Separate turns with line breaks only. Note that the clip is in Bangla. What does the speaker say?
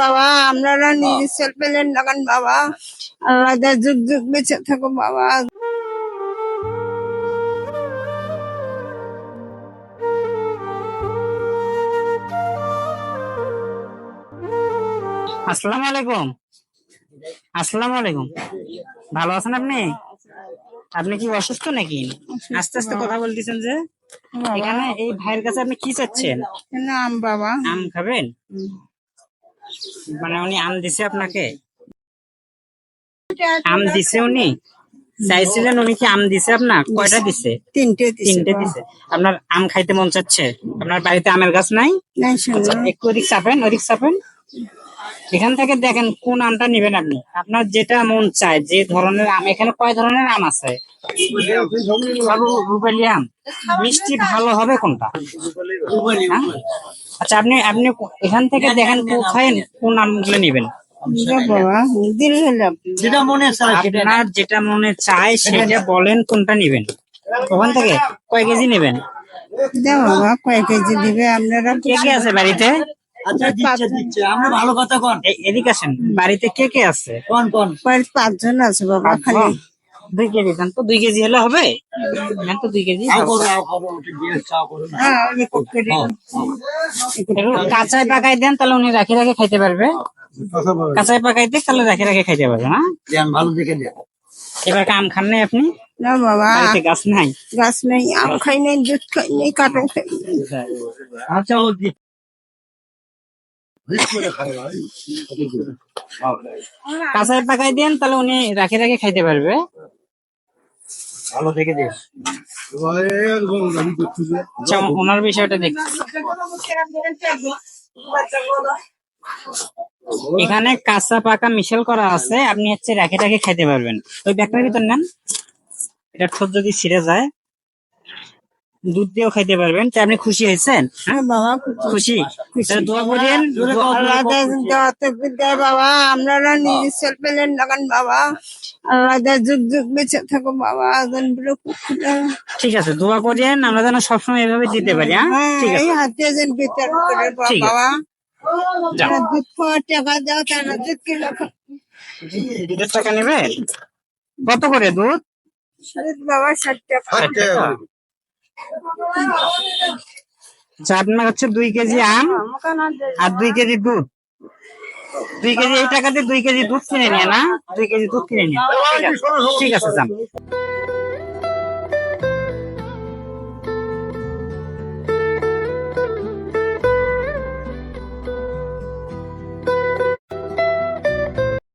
বাবা আপনারা নিজের লাগান বাবা। আল্লাহ যুগ যুগ বেঁচে থাকো বাবা।
আসসালামু আলাইকুম। আসসালামু আলাইকুম। ভালো আছেন আপনি? আপনি কি অসুস্থ নাকি? আস্তে আস্তে কথা বলতেছেন যে এখানে এই ভাইয়ের কাছে আপনি কি চাচ্ছেন?
আম বাবা।
আম খাবেন? মানে উনি আম দিছে আপনাকে? আম দিছে উনি? চাইছিলেন উনি কি আম দিছে আপনার? কয়টা দিছে?
তিনটে
তিনটে। দিছে। আপনার আম খাইতে মন চাচ্ছে? আপনার বাড়িতে আমের গাছ নাই?
নাই
আচ্ছা একটু ওদিক চাপেন ওদিক চাপেন। এখান থেকে দেখেন কোন আমটা নিবেন আপনি? আপনার যেটা মন চায় যে ধরনের আম এখানে কয় ধরনের আম আছে? রুপালি আম। মিষ্টি ভালো হবে কোনটা? হ্যাঁ? আচ্ছা আপনি আপনি এখান থেকে দেখেন কোথায় কোন আমগুলো নিবেন?
যেটা মনে চায় সেটা
আপনার যেটা মনে চায় সেটা বলেন কোনটা নিবেন। ওখান থেকে কয় কেজি নেবেন?
কয় কেজি দিবে আপনারা?
কে কে আছে বাড়িতে?
আচ্ছা দিচ্ছে দিচ্ছে। আমরা ভালো কথা কন।
এ- এদিকে আসেন বাড়িতে কে কে আছে?
কন কন।
পাঁচজন আছে বাবা খালি।
দুই কেজি দেন তো দুই কেজি হলে হবে। দেন তো দুই কেজি
হ্যাঁ
পাকাই দেন তাহলে উনি রাখে রাখে খাইতে পারবে। কাঁচায় পাকাইতে তাহলে রাখে রাখে খাইতে পারবে না?
ভালো দেখে
এবার আম খান নাই আপনি?
না বাবা।
গাছ নাই?
গাছ নেই আম খাই নাই দুধ খাই নাই নাই।
আচ্ছা
কাঁচায় পাকাই দেন তাহলে উনি রাখে রাখে খাইতে পারবে।
ভালো দেখে দে
আচ্ছা ওনার বিষয়টা দেখ। এখানে কাঁচা পাকা মিশেল করা আছে আপনি হচ্ছে রাখে রাখে খাইতে পারবেন। ওই ব্যাগটার ভিতর নেন। এটা ঠোঁট যদি ছিঁড়ে যায় দুধ দিয়েও খাইতে পারবেন তা আপনি খুশি হয়েছেন? হ্যাঁ? খুশি? দোয়া
বিদ্যা বাবা আপনারা নিজের সেল পেলেন লাগান বাবা। আল্লাহ দা যুগ যুগ বেঁচে থাকো বাবা
ঠিক আছে দোয়া করিয়েন আমরা যেন সবসময় এভাবে দিতে পারি হ্যাঁ?
হ্যাঁ
ঠিক আছে।
এই হাতে যেন বিতরণ করে বাবা। দুধ খাওয়ার টাকা দাও তারা দুধ কিলো।
দুধের টাকা কত করে দুধ?
দুধ বাবা ষাট টাকা।
আপনার হচ্ছে দুই কেজি আম আর দুই কেজি দুধ। দুই কেজি এই টাকাতে দুই কেজি দুধ কিনে নিয়ে না? দুই কেজি দুধ কিনে নিয়ে। ঠিক আছে যান।